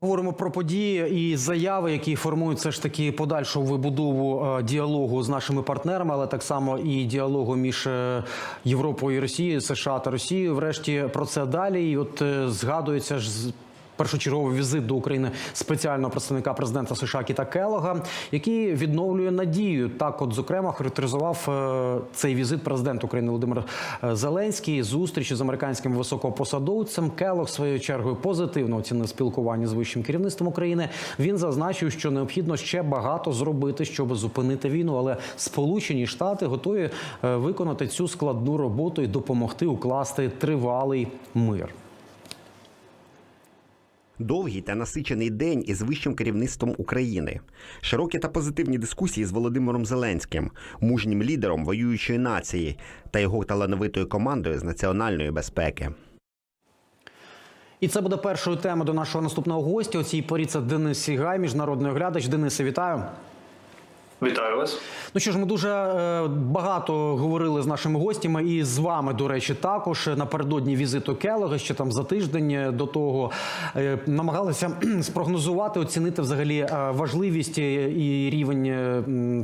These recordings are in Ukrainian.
Говоримо про події і заяви, які формують все ж таки подальшу вибудову е, діалогу з нашими партнерами, але так само і діалогу між е, Європою і Росією, США та Росією. Врешті про це далі. І от е, згадується ж першочерговий візит до України спеціального представника президента США Кіта Келога, який відновлює надію. Так, от зокрема, характеризував е, цей візит президент України Володимир е, Зеленський зустрічі з американським високопосадовцем. Келог своєю чергою позитивно оцінив спілкування з вищим керівництвом України. Він зазначив, що необхідно ще багато зробити, щоб зупинити війну, але Сполучені Штати готові е, виконати цю складну роботу і допомогти укласти тривалий мир. Довгий та насичений день із вищим керівництвом України, широкі та позитивні дискусії з Володимиром Зеленським, мужнім лідером воюючої нації та його талановитою командою з національної безпеки. І це буде першою темою до нашого наступного гостя. У цій порі це Денис Сігай, міжнародний оглядач. Денисе, вітаю. Вітаю вас. Ну що ж, ми дуже е, багато говорили з нашими гостями, і з вами, до речі, також напередодні візиту Келога, ще там за тиждень до того е, намагалися спрогнозувати, оцінити взагалі е, важливість і рівень е,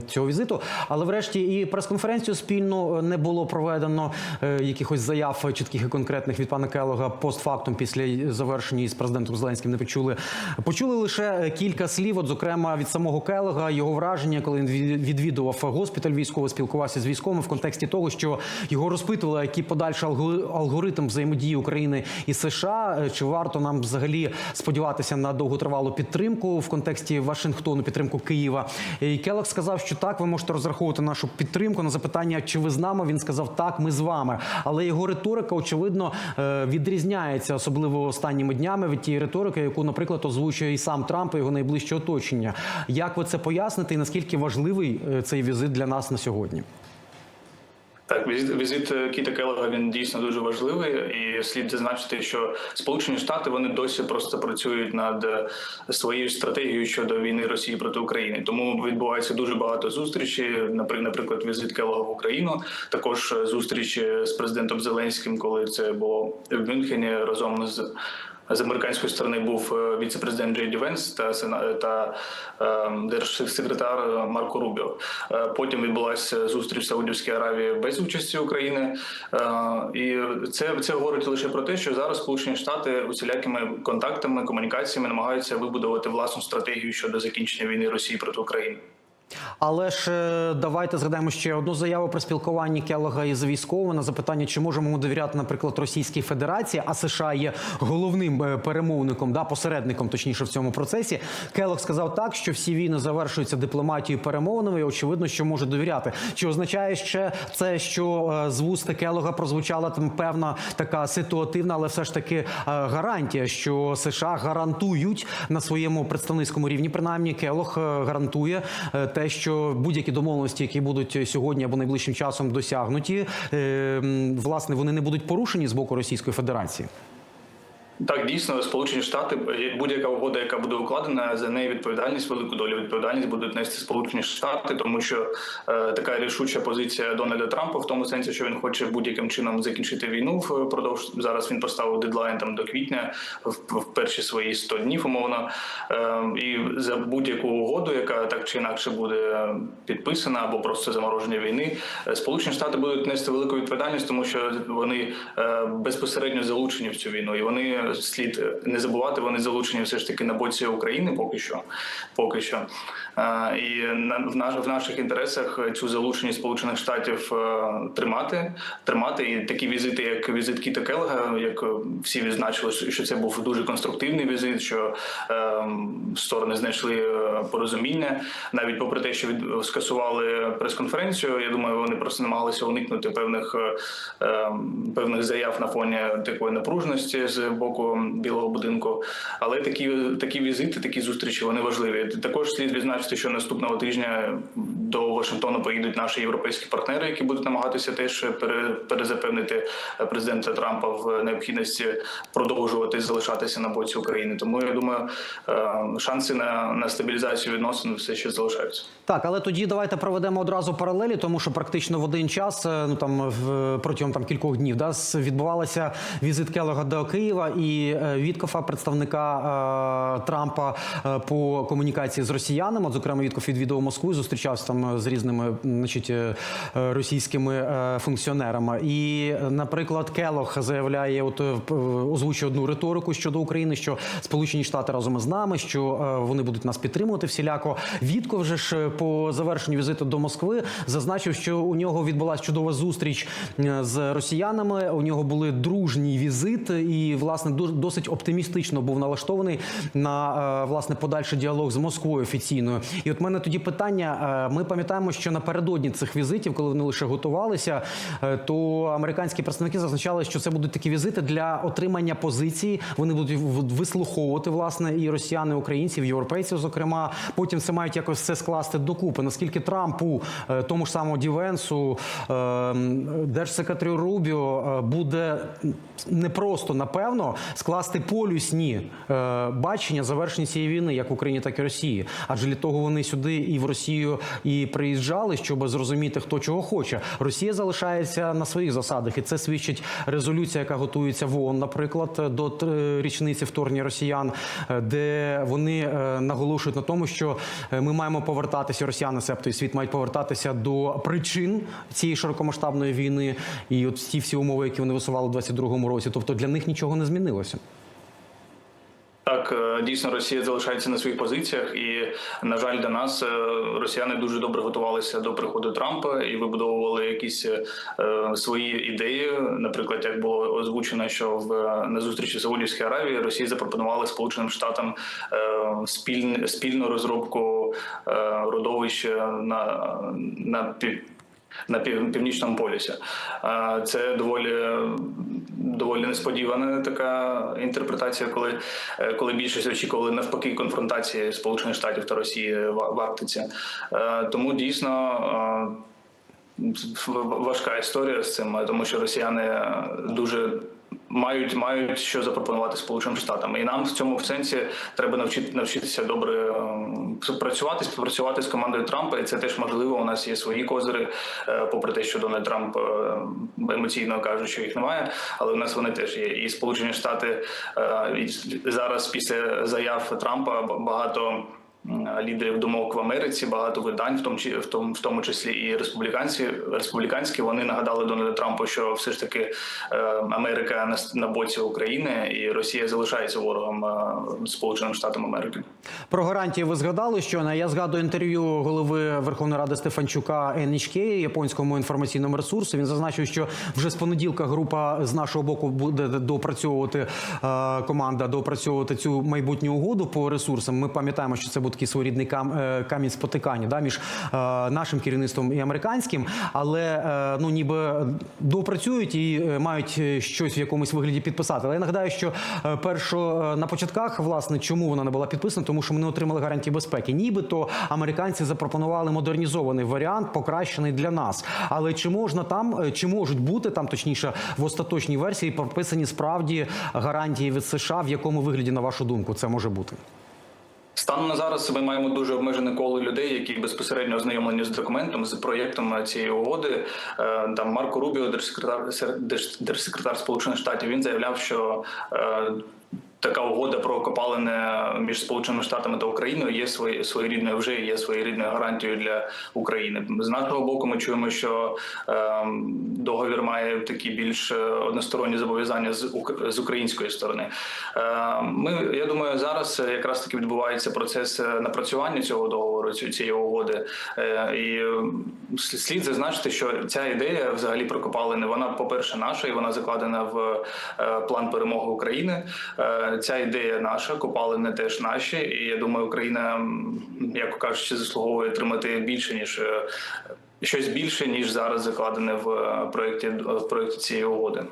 цього візиту. Але врешті і прес-конференцію спільно не було проведено е, якихось заяв чітких і конкретних від пана Келога постфактум після завершення із президентом Зеленським не почули. Почули лише кілька слів, от зокрема від самого Келога, його враження, коли він відвідував госпіталь військово, спілкувався з військовими в контексті того, що його розпитували, який подальший алгоритм взаємодії України і США. Е, Чи варто нам взагалі сподіватися на довготривалу підтримку в контексті Вашингтону, підтримку Києва? І Келог сказав, що так, ви можете розраховувати нашу підтримку на запитання, чи ви з нами. Він сказав, так, ми з вами. Але його риторика, очевидно, е, відрізняється, особливо останніми днями від тієї риторики, яку, наприклад, озвучує і сам Трамп і його найближче оточення. Як ви це поясните, і наскільки важливий е, цей візит для нас на сьогодні? Так, візит, візит е, Кіта Келлога, він дійсно дуже важливий, і слід зазначити, що Сполучені Штати вони досі просто працюють над е, своєю стратегією щодо війни Росії проти України. Тому відбувається дуже багато зустрічей. напри- Наприклад, візит Келлога в Україну, також зустрічі з президентом Зеленським, коли це було в Мюнхені разом з. З американської сторони був е, віце-президент Джей Ді Венс та та е, держсекретар Марко Рубіо. Е, Потім відбулася зустріч в Саудівській Аравії без участі України. Е, І це, це говорить лише про те, що зараз Сполучені Штати усілякими контактами, комунікаціями намагаються вибудувати власну стратегію щодо закінчення війни Росії проти України. Але ж е, давайте згадаємо ще одну заяву про спілкування Келога із військовими на запитання, чи можемо ми довіряти, наприклад, Російській Федерації, а США є головним е, перемовником, да, посередником, точніше в цьому процесі. Келог сказав так, що всі війни завершуються дипломатією перемовинами, і очевидно, що може довіряти. Чи означає ще це, що е, з вуст Келога прозвучала там певна така ситуативна, але все ж таки гарантія, що США гарантують на своєму представницькому рівні, принаймні Келог е, гарантує е, те, що будь-які домовленості, які будуть сьогодні або найближчим часом досягнуті, е, власне, вони не будуть порушені з боку Російської Федерації. Так, дійсно, Сполучені Штати, будь-яка угода, яка буде укладена, за неї відповідальність, велику долю відповідальність будуть нести Сполучені Штати, тому що е, така рішуча позиція Дональда Трампа в тому сенсі, що він хоче будь-яким чином закінчити війну впродовж зараз. Він поставив дедлайн там до квітня в, в перші свої 100 днів, умовно. Е, і за будь-яку угоду, яка так чи інакше буде підписана або просто замороження війни, е, Сполучені Штати будуть нести велику відповідальність, тому що вони е, безпосередньо залучені в цю війну, і вони слід не забувати, вони залучені все ж таки на боці України, поки що. Поки що. І в наш в наших інтересах цю залученість Сполучених Штатів е, тримати, тримати. І такі візити, як візит Кіта Келга, як всі відзначили, що це був дуже конструктивний візит, що е, сторони знайшли е, порозуміння, навіть попри те, що скасували прес-конференцію. Я думаю, вони просто намагалися уникнути певних е, е, певних заяв на фоні такої напруженості з боку Білого будинку. Але такі такі візити, такі зустрічі вони важливі. Також слід відзначити, що наступного тижня до Вашингтону поїдуть наші європейські партнери, які будуть намагатися теж пере, перезапевнити е, президента Трампа в необхідності продовжувати залишатися на боці України. Тому я думаю, е, шанси на, на стабілізацію відносин все ще залишаються. Так, але тоді давайте проведемо одразу паралелі, тому що практично в один час, е, ну там в протягом там кількох днів, да, відбувалася візит Келога до Києва і Віткофа, представника е, Трампа е, по комунікації з росіянами. От, зокрема, Віткоф відвідував Москву, зустрічався там з різними, значить, е, е, російськими е, функціонерами. І, наприклад, Келог заявляє, от озвучує одну риторику щодо України, що Сполучені Штати разом із нами, що вони будуть нас підтримувати всіляко. Вітко вже ж по завершенню візиту до Москви зазначив, що у нього відбулася чудова зустріч з росіянами. У нього були дружній візит, і власне досить оптимістично був налаштований на власне подальший діалог з Москвою офіційною. І от мене тоді питання: ми пам'ятаємо, що напередодні цих візитів, коли вони лише готувалися, е, то американські представники зазначали, що це будуть такі візити для отримання позиції. Вони будуть вислуховувати власне і росіян, і українців, і європейців. Зокрема, потім це мають якось все скласти докупи. Наскільки Трампу, е, тому ж самому Дівенсу, е, держсекретарю Рубіо буде не просто напевно скласти полюсні бачення завершення цієї війни, як в Україні, так і Росії. Адже для того вони сюди і в Росію і приїжджали, щоб зрозуміти, хто чого хоче. Росія залишається на своїх засадах, і це свідчить резолюція, яка готується в ООН, наприклад, до річниці вторгнення росіян, е, де вони е, наголошують на тому, що е, ми маємо повертатися, росіяни, себто і світ мають повертатися до причин цієї широкомасштабної війни, і от ті всі умови, які вони висували у 22-му році. Тобто для них нічого не змінилося. Так, е, дійсно, Росія залишається на своїх позиціях, і на жаль, для нас е, росіяни дуже добре готувалися до приходу Трампа і вибудовували якісь е, свої ідеї. Наприклад, як було озвучено, що в на зустрічі Саудівській Аравії Росія запропонувала Сполученим Штатам е, спільн, спільну розробку е, родовища на, на пів. На пів- північному полюсі А, це доволі доволі несподівана така інтерпретація, коли, е, коли більшість очікували навпаки конфронтації Сполучених Штатів та Росії в, Арктиці. Е, Тому дійсно. е, Важка історія з цим, тому що росіяни дуже мають мають що запропонувати Сполученим Штатам, і нам в цьому в сенсі треба навчити навчитися добре е, працювати, співпрацювати з командою Трампа, і це теж можливо. У нас є свої козири, е, попри те, що Дональд Трамп е, емоційно каже, що їх немає, але у нас вони теж є. І Сполучені Штати е, і зараз після заяв Трампа багато. Лідерів думок в Америці багато видань, в тому в тому, в тому числі і республіканці, республіканські, вони нагадали Дональду Трампу, що все ж таки е, Америка на, на боці України і Росія залишається ворогом е, Сполученим Штатам Америки. Про гарантії ви згадали, що я згадую інтерв'ю голови Верховної Ради Стефанчука NHK, японському інформаційному ресурсу. Він зазначив, що вже з понеділка група з нашого боку буде доопрацьовувати е, команда, доопрацьовувати цю майбутню угоду по ресурсам. Ми пам'ятаємо, що це був такий своєрідний е, камінь спотикання да, між е, нашим керівництвом і американським, але е, ну ніби доопрацюють і мають щось в якомусь вигляді підписати. Але я нагадаю, що першо на початках, власне, чому вона не була підписана, тому що ми не отримали гарантії безпеки. Нібито американці запропонували модернізований варіант, покращений для нас. Але чи можна там, чи можуть бути там, точніше, в остаточній версії прописані справді гарантії від США, в якому вигляді, на вашу думку, це може бути? Станом на зараз ми маємо дуже обмежене коло людей, які безпосередньо ознайомлені з документом, з проєктом цієї угоди. Е, Там Марко Рубіо, держсекретар держ- держсекретар Сполучених Штатів, він заявляв, що е, така угода про копалини між Сполученими Штатами та Україною є свої своєрідною вже є своєрідною гарантією для України. З нашого боку, ми чуємо, що е, договір має такі більш е, односторонні зобов'язання з з української сторони. Е, Ми я думаю, зараз якраз таки відбувається процес е, напрацювання цього договору, ці- цієї угоди. Е, І е, слід зазначити, що ця ідея взагалі про копалини, вона, по-перше, наша, і вона закладена в е, план перемоги України. Е, Ця ідея наша, копалини теж наші. І я думаю, Україна, як кажучи, заслуговує отримати більше ніж. е, Щось більше ніж зараз закладене в е, проєкті в проєкті цієї угоди.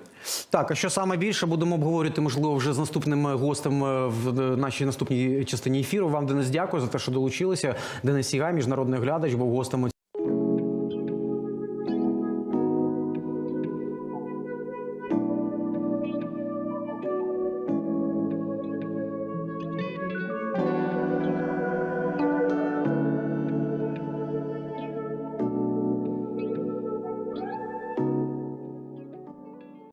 Так, а що саме більше будемо обговорювати, можливо, вже з наступним е, гостем е, в е, нашій наступній частині ефіру. Вам Денис, дякую за те, що долучилися. Денис Сігай, міжнародний глядач, був гостем.